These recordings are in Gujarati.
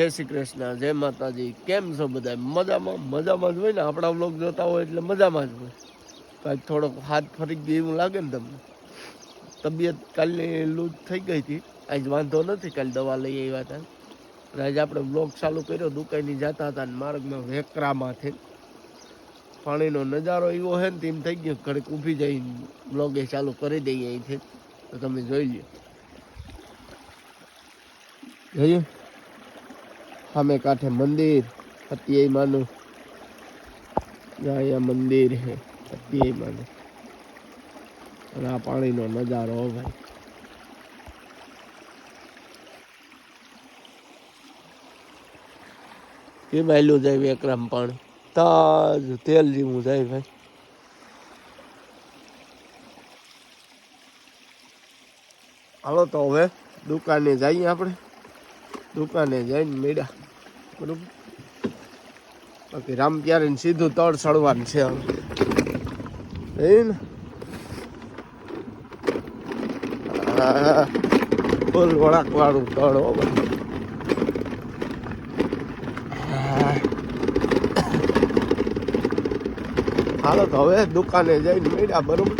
જય શ્રી કૃષ્ણ, જય માતાજી. કેમ છો બધા મજામાં મજામાં જ હોય ને? આપણા બ્લોગ જોતા હોય એટલે મજામાં જ હોય. કાંઈક થોડોક હાથ ફરી ગયો એવું લાગે ને તમને? તબિયત કાલની લૂઝ થઈ ગઈ હતી. આજ વાંધો નથી, કાલે દવા લઈ આવ્યા હતા અને આજે આપણે બ્લોગ ચાલુ કર્યો દુકાનની જતા હતા ને માર્ગમાં વેકરામાંથી પાણીનો નજારો એવો છે ને તેમ થઈ ગયો. ઘડીક ઊભી જઈ બ્લોગે ચાલુ કરી દઈએ અહીંથી. તો તમે જોઈ લો જોયું? સામે કાંઠે મંદિર સત્યાઈ માનું અહીંયા મંદિર છે સત્યાઈ માનું અને આ પાણીનો નજારો ભાઈ કેમ જાય વિક્રમ પણ તાજ તેલ જેવું જાય ભાઈ હાલો તો હવે દુકાને જઈએ આપણે દુકાને જઈને મેળા બરોબર બાકી રામ ત્યારે સીધું તળ ચડવાનું છે હવે. ને? ફૂલ વળાક વાળું તળ હો હાલો તો હવે દુકાને જઈને મળ્યા બરોબર.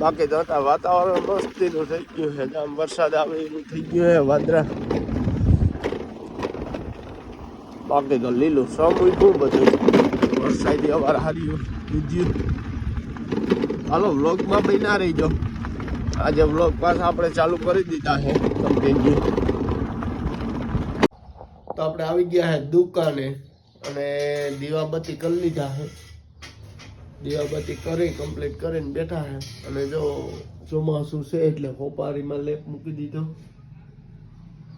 બાકી તો વાતાવરણ મસ્તીનું થઈ ગયું છે. આમ વરસાદ આવે એવું થઈ ગયું છે, વાદળા. બાકી તો લીલું સમ ઉઠું બધું વરસાદી અવાર હાર્યું બીજું હાલો, વ્લોગમાં બી ના રહીજો. આજે વ્લોગ પાછા આપણે ચાલુ કરી દીધા છે કન્ટિન્યુ તો આપણે આવી ગયા છે દુકાને અને દીવાબત્તી કરી લીધા છે. દીવાબત્તી કરી કમ્પ્લીટ કરીને બેઠા છે. અને જો ચોમાસું છે એટલે હોપારીમાં લેપ મૂકી દીધો.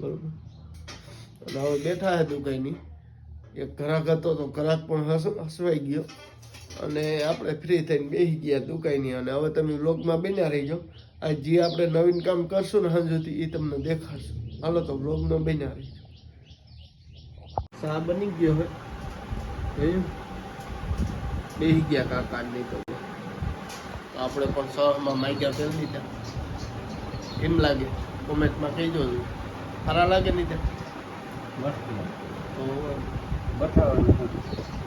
બરોબર. અને હવે બેઠા છે દુકાનની. એક ઘરાક હતો તો ઘરાક પણ હસ- હસવાઈ ગયો. અને આપણે ફ્રી થઈને બેસી ગયા દુકાનની અને હવે તમે વ્લોગમાં બન્યા રહીજો. આ જે આપણે નવીન કામ કરશું ને હજુથી એ તમને દેખાડશું. હાલો તો વ્લોગમાં બન્યા રહીજો. શા બની ગયો હે. જોયું બેસી ગયા કાકા નહીં તો. આપણે પણ સવારમાં માગ્યા કરી દીધા એમ લાગે? કોમેન્ટમાં કહી દો સારા લાગે નહીં તો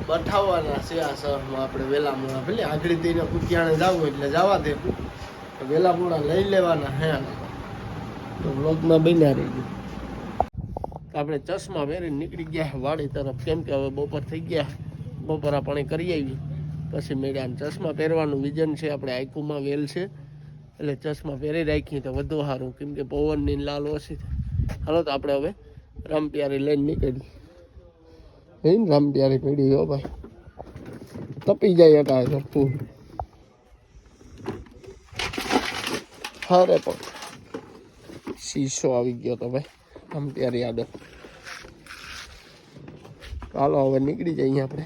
બઠાવવાના છે આ શહેરમાં આપણે વેલા મોડા ભલે આગળ થઈને કુતિયાણે જવું એટલે જવા દે. વેલા મોડા લઈ લેવાના હે તો બ્લોગમાં બન્યા રહી ગયું આપણે ચશ્મા પહેરીને નીકળી ગયા વાડી તરફ. કેમ કે હવે બપોર થઈ ગયા. બપોરા પાણી કરી આવી પછી મેળ્યા ચશ્મા પહેરવાનું વિઝન છે આપણે આઈકુમાં વેલ છે. એટલે ચશ્મા પહેરી રાખીએ તો વધુ સારું. કેમ કે પવનની લાલ ઓછી હાલો તો આપણે હવે રામપિયારી લઈને નીકળી હે ને રામપિયારી પડી હો ભાઈ તપી જાય અટાય તો ફૂલ હારે પણ શીશો આવી ગયો તો ભાઈ રામપિયારી યાદ ચાલો હવે નીકળી જઈએ આપણે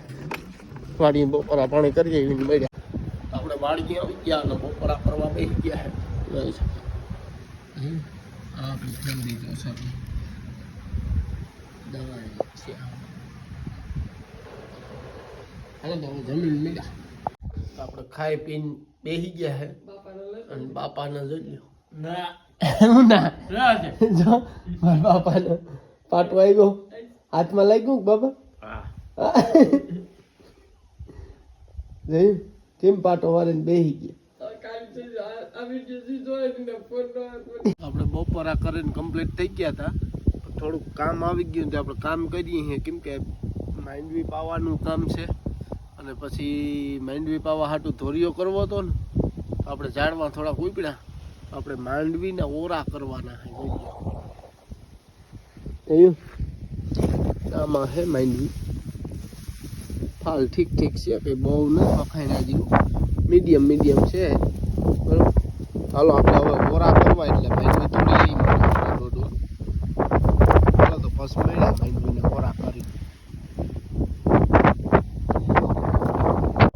વાડી બપોરા પાણી કરીએ એવી મળ્યા આપણે વાડી આવી ગયા અને બપોરા કરવા બેસી ગયા લઈ ઠંડી તો છે દવા જમીન મળ્યા આપણે ખાઈ પીને બેસી ગયા હે. અને બાપાને જોઈ લ્યો. ના. ના. જો મારા બાપાને પાટો આવ્યો હાથમાં લાગ્યું બાપા? જોયું. કેમ પાટો વાળીને બેસી ગયા? આપણે બપોરા કરીને કમ્પ્લીટ થઈ ગયા હતા થોડુંક કામ આવી ગયું તો આપણે કામ કરીએ કેમ કે માંડવી પાવાનું કામ છે. અને પછી માંડવી પાવા હાટું ધોરીઓ કરવો હતો ને આપણે ઝાડમાં થોડા ઉપડ્યા. આપણે માંડવીના ઓરા કરવાના. આમાં હે માંડવી ફાલ ઠીક ઠીક છે કંઈ બહુ નથી ના જેવું મીડિયમ મીડિયમ છે. બરોબર? ચાલો આપણે હવે ઓરા કરવા એટલે ભાઈ થોડી લઈ ચાલો તો પછી મળ્યા માંડવીને ઓરા કરી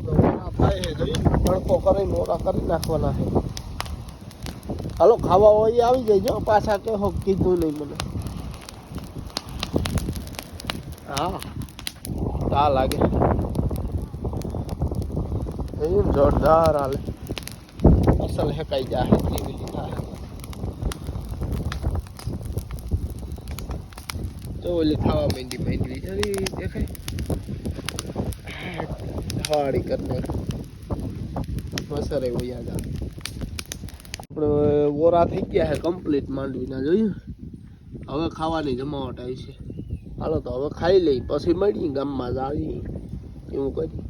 ઓરા થાય છે જોઈ તડકો કરીને કરી નાખવાના છે. હાલો, ખાવા હોય આવી જાય પાછા કે હો, કીધું નહીં મને. હા ચા લાગે. એમ જોરદાર હાલે. અસલ હેકાઈ જાય બધી થાય. તો ઓલી ખાવા માંડી માંડવી. અરે, દેખાય. હાડી કરી મસરે યાદ આવે આપણે વોરા થઈ ગયા છે કમ્પ્લીટ માંડવીના જોયું? હવે ખાવાની જમાવટ આવી છે. હાલો તો હવે ખાઈ લઈ, પછી મળીએ ગામમાં જ આવી એવું કરી.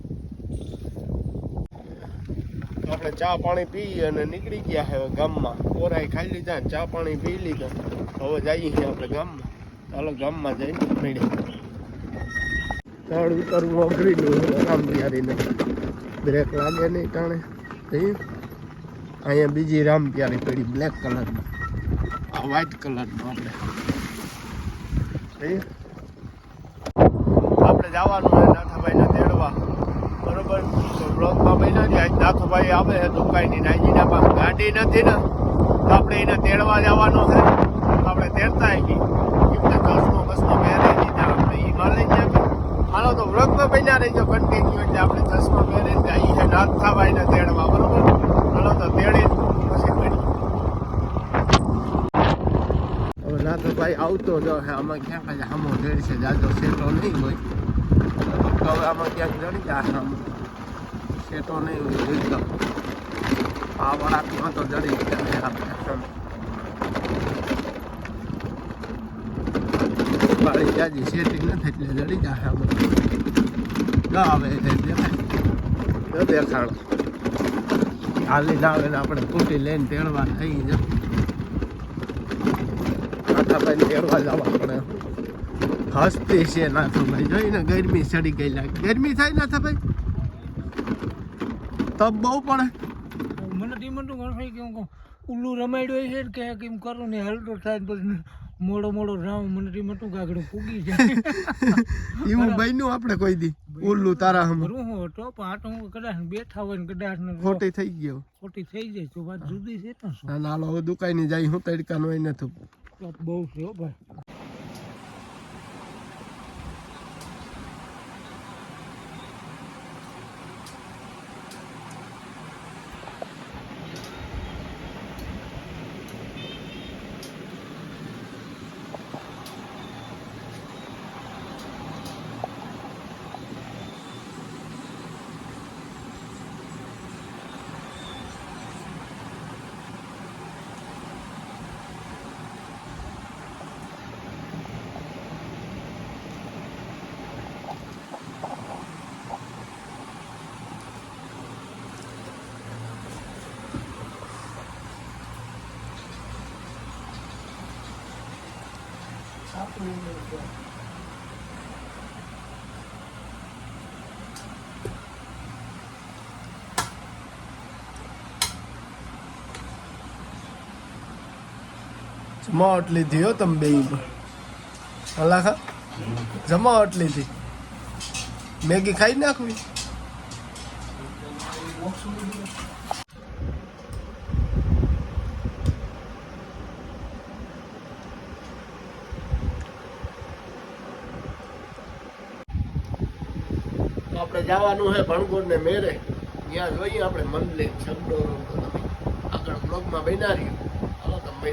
આપણે ચા પાણી પી અને નીકળી ગયા હવે ગામમાં. ઓરાય ખાઈ લીધા ને ચા પાણી પી લીધા. હવે જઈએ આપણે ગામમાં. ચાલો ગામમાં જઈ મળીએ. ઝાડ ઉતારવું અઘરી ગયું આરામ બિહારીને. બ્રેક લાગે નહીં ટાણે. જઈએ અહીંયા બીજી રામ પ્યારી પડી બ્લેક કલરમાં આ વ્હાઈટ કલરમાં આપણે આપણે જવાનું છે નાથાભાઈને તેડવા. બરોબર? તો બ્લોકમાં બન્યા છે. આજ નાથાભાઈ આવે છે દુકાનની નાજીના પાસે ગાડી નથી ને. તો આપણે એને તેડવા જવાનો છે. આપણે તેડતા આવી કે ચશ્મો બસમાં પહેરે દીધા આપણે એ લઈ ગયા હાલો તો વ્લોગમાં બન્યા રહીજો કન્ટિન્યુ એટલે આપણે ચશ્મા પહેરીને જઈએ છે નાથાભાઈને તેડવા, બરોબર? હાલો તો તેડે, પછી મળીએ હવે નાથાભાઈ આવતો જ આમાં ક્યાંક કાંઈ હામો રેડ છે, જાજો સેટો નહીં હોય. તો હવે આમાં ક્યાંક જડી જાય આમાં. સેટો નહીં હોય, એકદમ. આ વળાકમાં તો જડી જાય આપણે વાળી જાજી નથી જડી જાય આમાં. ના એટલે દેખાય. દેખાણ ને આપણે ફૂટી લઈને તેડવા થઈ જ. તેડવા જવા પડે. હસતી છે નાથાભાઈ જોઈને ગરમી ચડી ગઈ ગરમી થાય નાથાભાઈ તબ બહુ પડે. મને કહું, ઉલ્લું રમાડ્યું છે કે કેમ કરું ને, હલતો થાય પછી મોડો મોડો રામ મને ટીમનું કાગડું ફૂગી જાય. એવું બન્યું આપણે કોઈ દી ઓલું તારા હમ. રૂ હું તો પાટો હું કદાચ બેઠા હોય ને કદાચ ને ખોટી થઈ ગયો. ખોટી થઈ જાય તો વાત જુદી છે ને ના હવે દુકાને જાય હું તડકાનો હોય નથી. તો બહુ છે ભાઈ. જમાવટ લીધી હો તમે બે અલાખા જમાવટ લીધી મેગી ખાઈ નાખવી. આપણે જવાનું છે ભણગોર ને મેરે. ત્યાં જોઈએ આપણે મંદિર છગડો આગળ બ્લોગમાં બનાવી હાલો તમે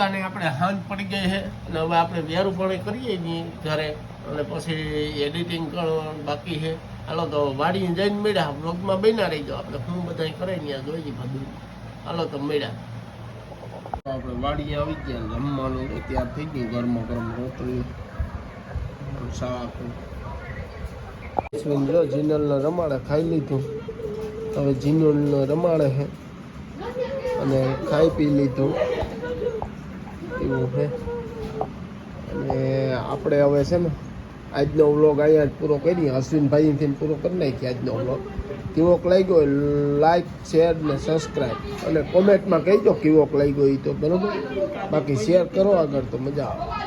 દુકાને આપણે હાંજ પડી ગઈ છે અને હવે આપણે વેરું પણ કરીએ નહીં ઘરે અને પછી એડિટિંગ કરવાનું બાકી છે. હાલો તો વાડી જઈને મળ્યા બ્લોગમાં બન્યા રહી જાઓ આપણે હું બધા કરે ત્યાં જોઈએ બધું. હાલો તો મળ્યા. આપણે વાડીએ આવી ગયા, જમવાનું ત્યાં થઈ ગયું, ગરમા ગરમ રોટલી, શાક. જો જીનલને રમાડે ખાઈ લીધું. હવે જીનલને રમાડે છે. અને ખાઈ પી લીધું. એવું છે. અને આપણે હવે છે ને આજનો વ્લોગ અહીંયા જ પૂરો કરીએ. અશ્વિનભાઈથી પૂરો કરી નાખીએ આજનો વ્લોગ કેવોક લાગ્યો લાઈક શેર ને સબસ્ક્રાઈબ અને કોમેન્ટમાં કહેજો કેવોક લાગ્યો એ તો, બરાબર? બાકી શેર કરો આગળ તો મજા આવે.